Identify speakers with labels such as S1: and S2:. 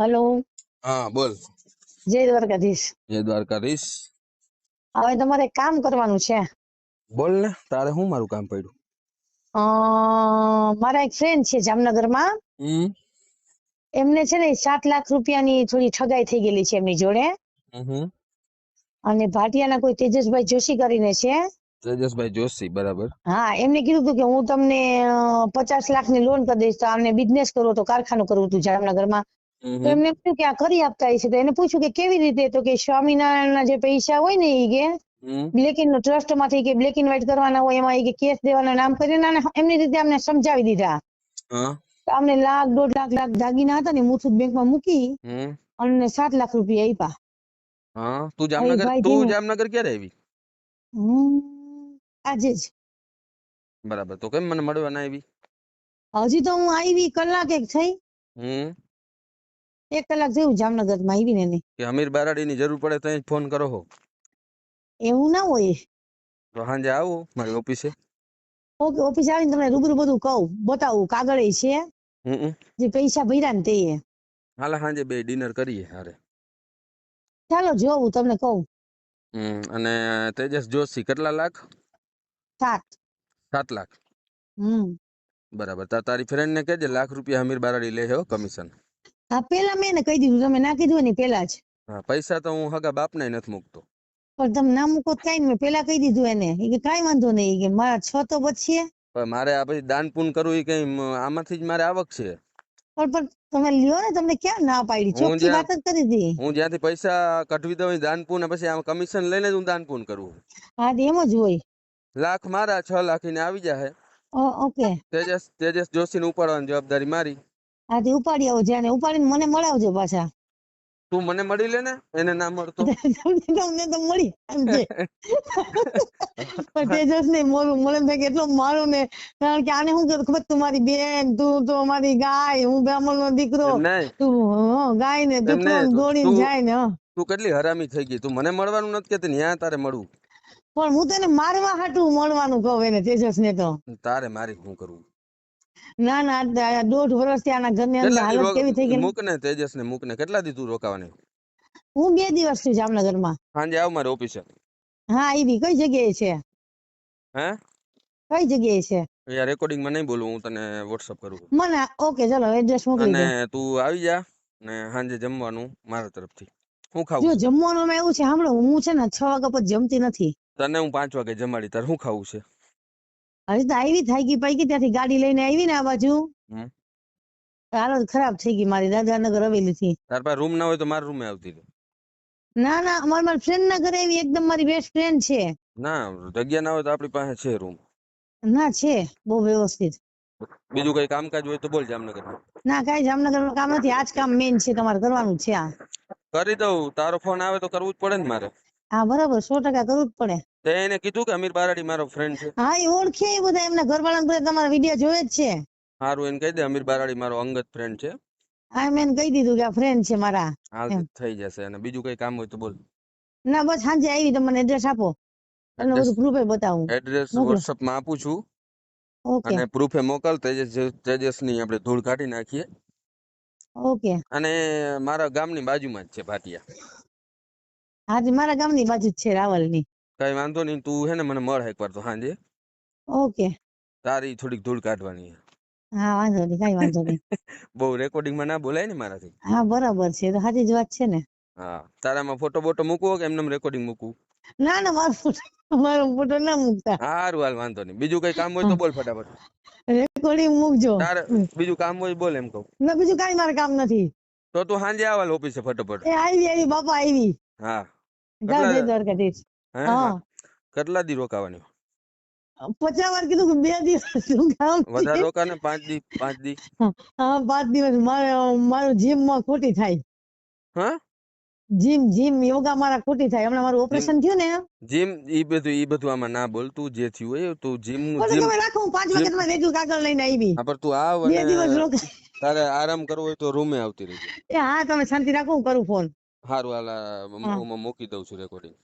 S1: Hello.
S2: હા બોલ.
S1: જય દ્વારકાધીશ.
S2: જય દ્વારકાધીશ.
S1: હવે તમારે કામ કરવાનું છે.
S2: બોલ ને તારે શું મારું કામ પડ્યું?
S1: મારા એક ફ્રેન્ડ છે જામનગરમાં. એમને છે ને સાત લાખ રૂપિયાની થોડી ઠગાઈ થઈ ગયેલી છે એમની જોડે. અને ભાટિયાના કોઈ તેજસભાઈ જોશી કરીને છે.
S2: તેજસભાઈ જોશી બરાબર.
S1: હા એમને કીધું હતું કે હું તમને પચાસ પચાસ લાખની લોન કરી દઈશ તો આમને બિઝનેસ કરવો તો કારખાનું કરવું હતું જામનગરમાં. તો એમને એમ કે આ કરી આપતા હશે? તો એને પૂછ્યું કે કેવી રીતે? તો કે સ્વામિનારાયણના જે પૈસા હોય ને એ કે બ્લેક ઇન ટ્રસ્ટમાંથી કે બ્લેક ઇન વ્હાઈટ કરવાના હોય એમાં કે કેસ દેવાના નામ કરીને અને એમની રીતે અમને સમજાવી દીધા. અમને લાખ દોઢ લાખ લાખ દાગીના હતા ને મુથુટ બેંકમાં મૂકી અને સાત લાખ રૂપિયા આપ્યા
S2: હા? તું જામનગર તું જામનગર ક્યારે આવી?
S1: આજે જ.
S2: બરાબર. તો કેમ મને મળવા ના આવી?
S1: હજી તો હું આવી કલાક એક થઈ. એક કલાક થયું જામનગરમાં આવીને ને
S2: કે અમીર બારાડીની જરૂર પડે તો ફોન કરો હો.
S1: એવું ના હોય.
S2: તો સાંજે આવો મારી ઓફિસે.
S1: ઓકે ઓફિસ આવીને તમને રૂબરૂ બધું કહું બતાવું કાગળ છે જે પૈસા ભર્યા ને તે
S2: હાલ સાંજે બે ડિનર કરીએ હારે.
S1: ચાલો જોવું તમને કહું.
S2: અને તેજસ જોશી કેટલા લાખ?
S1: સાત.
S2: સાત લાખ.
S1: હમ.
S2: બરાબર તાર તારી ફ્રેન્ડ ને કહેજે લાખ રૂપિયા અમીર બારાડી લે છે હો કમિશન
S1: હા પેલા મેં એને કહી દીધું તમે ના કીધું ને પેલા જ.
S2: હા પૈસા તો હું હગા બાપને નથી મૂકતો.
S1: પણ તમે ના મૂકો તો કાંઈ મેં પેલા કહી દીધું એને. કે કાંઈ વાંધો નહીં કે મારા છ તો બચશે.
S2: પણ મારે આ પછી દાન પૂન કરવું એ કઈ આમાંથી જ મારે આવક છે.
S1: પણ પણ તમે લ્યો ને તમને ક્યાં ના પાડી? ચોખ્ખી વાત જ કરી હતી
S2: હું જ્યાંથી પૈસા કઢવી દઉં દાન પૂન પછી આમ કમિશન લઈને જ હું દાન પૂન કરું.
S1: હા એમ જ હોય.
S2: લાખ મારા છ લાખ ને આવી જાય
S1: ઓકે.
S2: તેજસ તેજસ જોશી ને ઉપાડવાની જવાબદારી મારી.
S1: તે ઉપાડી આવો જ્યાં ઉપાડીને મને મળાવજો પાછા.
S2: તું મને મળી લે ને એને ના મળતો.
S1: તમને તો મળી એમ છે. તેજસ ને મોરું મળે મેં કેટલો મારું ને કારણ કે આને હું કરું ખબર? તું મારી બેન તું તો મારી ગાય હું બ્રાહ્મણ નો દીકરો. તું ગાય ને તું દોડીને જાય ને
S2: તું કેટલી હરામી થઈ ગઈ. તું મને મળવાનું નથી કેતી ન્યા તારે મળવું.
S1: પણ હું તને મારવા હાટું મળવાનું કહું એને તેજસ ને તો.
S2: તારે મારી શું કરવું?
S1: ના ના દોઢ વર્ષથી આના ઘરની અંદર હાલત કેવી થઈ ગઈ
S2: મૂકને
S1: ને.
S2: મૂક ને તેજસ ને મૂક કેટલા દી તું રોકાવાની?
S1: હું બે દિવસથી જામનગરમાં
S2: સાંજે આવ મારે ઓફિસે.
S1: હા આવી કઈ જગ્યાએ છે?
S2: હે?
S1: કઈ જગ્યાએ છે?
S2: યાર રેકોર્ડિંગમાં નહીં બોલું હું તને વોટ્સઅપ કરું
S1: મને ઓકે ચલો એડ્રેસ મોકલી દે.
S2: અને તું આવી જા ને સાંજે જમવાનું મારા તરફથી. હું
S1: જો જમવાનું માં એવું છે સાંભળો હું છે ને છ વાગ્યા પછી જમતી નથી.
S2: તને હું પાંચ વાગે જમાડી તાર હું ખાવું છે?
S1: હજી તો આવી થાકી પાકી ત્યાંથી ગાડી લઈને આવી ને આ બાજુ. હાલત ખરાબ થઈ ગઈ મારી દાદાનગર હવેલી થી.
S2: તાર પાસે રૂમ ના હોય તો મારા રૂમે આવતી
S1: ના ના અમારા મારા ફ્રેન્ડ ના ઘરે આવી એકદમ મારી બેસ્ટ ફ્રેન્ડ છે.
S2: ના જગ્યા ના હોય તો આપણી પાસે છે રૂમ.
S1: ના છે બહુ વ્યવસ્થિત.
S2: બીજું કઈ કામકાજ હોય તો બોલ જામનગર
S1: ના કઈ જામનગરમાં કામ નથી આજ કામ મેઇન છે તમારે કરવાનું છે આ.
S2: કરી દઉં તારો ફોન આવે તો કરવું જ પડે ને મારે.
S1: હા બરાબર સો ટકા કરવું જ પડે.
S2: તે એને કીધું કે અમીર બારાડી મારો ફ્રેન્ડ છે.
S1: હા એ ઓળખે એ બધા એમના ઘરવાળા બધા તમારા વીડિયો જોવે જ છે.
S2: હારું એને કહી દે અમીર બારાડી મારો અંગત ફ્રેન્ડ છે.
S1: હા મેં એને કહી દીધું કે આ ફ્રેન્ડ છે મારા.
S2: હાલ થઈ જશે. અને બીજું કઈ કામ હોય તો બોલ.
S1: ના બસ સાંજે આવી તમને એડ્રેસ આપો. તમને બધું પ્રૂફે બતાવું.
S2: એડ્રેસ. વોટ્સઅપમાં આપું છું.
S1: ઓકે
S2: અને પ્રૂફે મોકલ તેજસ તેજસની આપણે ધૂળ કાઢી નાખીએ.
S1: ઓકે
S2: અને મારા ગામની બાજુમાં જ છે ભાટિયા.
S1: હા મારા ગામની બાજુ જ છે રાવલની.
S2: કઈ વાંધો નહીં તું હે ને મને મળ એકવાર તો સાંજે
S1: ઓકે.
S2: તારી થોડીક ધૂળ કાઢવાની
S1: હા. વાંધો નહીં કઈ વાંધો નહીં.
S2: બહુ રેકોર્ડિંગમાં ના બોલાય ને મારાથી?
S1: હા બરાબર છે તો સાચી જ વાત છે ને.
S2: હા તારામાં ફોટો બોટો મૂકવો કે એમને રેકોર્ડિંગ મૂકવું?
S1: ના ના મારો ફોટો મારો ફોટો ના મૂકતા.
S2: સારું હાલ વાંધો નહીં. બીજું કઈ કામ હોય તો બોલ ફટાફટ.
S1: રેકોર્ડિંગ મૂકજો.
S2: તારે બીજું કામ હોય બોલ એમ કહું.
S1: ના બીજું કઈ મારે કામ નથી.
S2: તો તું સાંજે આવાલ ઓફિસે ફટાફટ.
S1: એ આવી આવી બાપા આવી.
S2: હા.
S1: જય દ્વારકાધીશ.
S2: હે
S1: હા
S2: હા. કેટલા દી રોકાવાની?
S1: પચાસ વાર કીધું કે બે દિવસનું કામ.
S2: વધારે રોકાને? પાંચ દી પાંચ દી?
S1: હા પાંચ દિવસ. મારે મારું જીમમાં ખોટી થાય.
S2: હા?
S1: જીમ જીમ યોગા મારા ખોટી થાય. હમણાં મારું ઓપરેશન થયું ને?
S2: જીમ ઈ બધું ઈ બધું આમાં ના બોલ તું જે થયું હોય એ તું જીમ
S1: પણ
S2: જીમ
S1: રાખો હું પાંચ વખતમાં રેજુ કાગળ લઈને આવી.
S2: હા પણ તું આવ
S1: બે દિવસ રોક
S2: તારે આરામ કરવો હોય તો રૂમે આવતી રહેજે.
S1: એ હા તમે શાંતિ રાખો હું કરું ફોન
S2: સારું હાલ મૂકી દઉં છું રેકોર્ડિંગ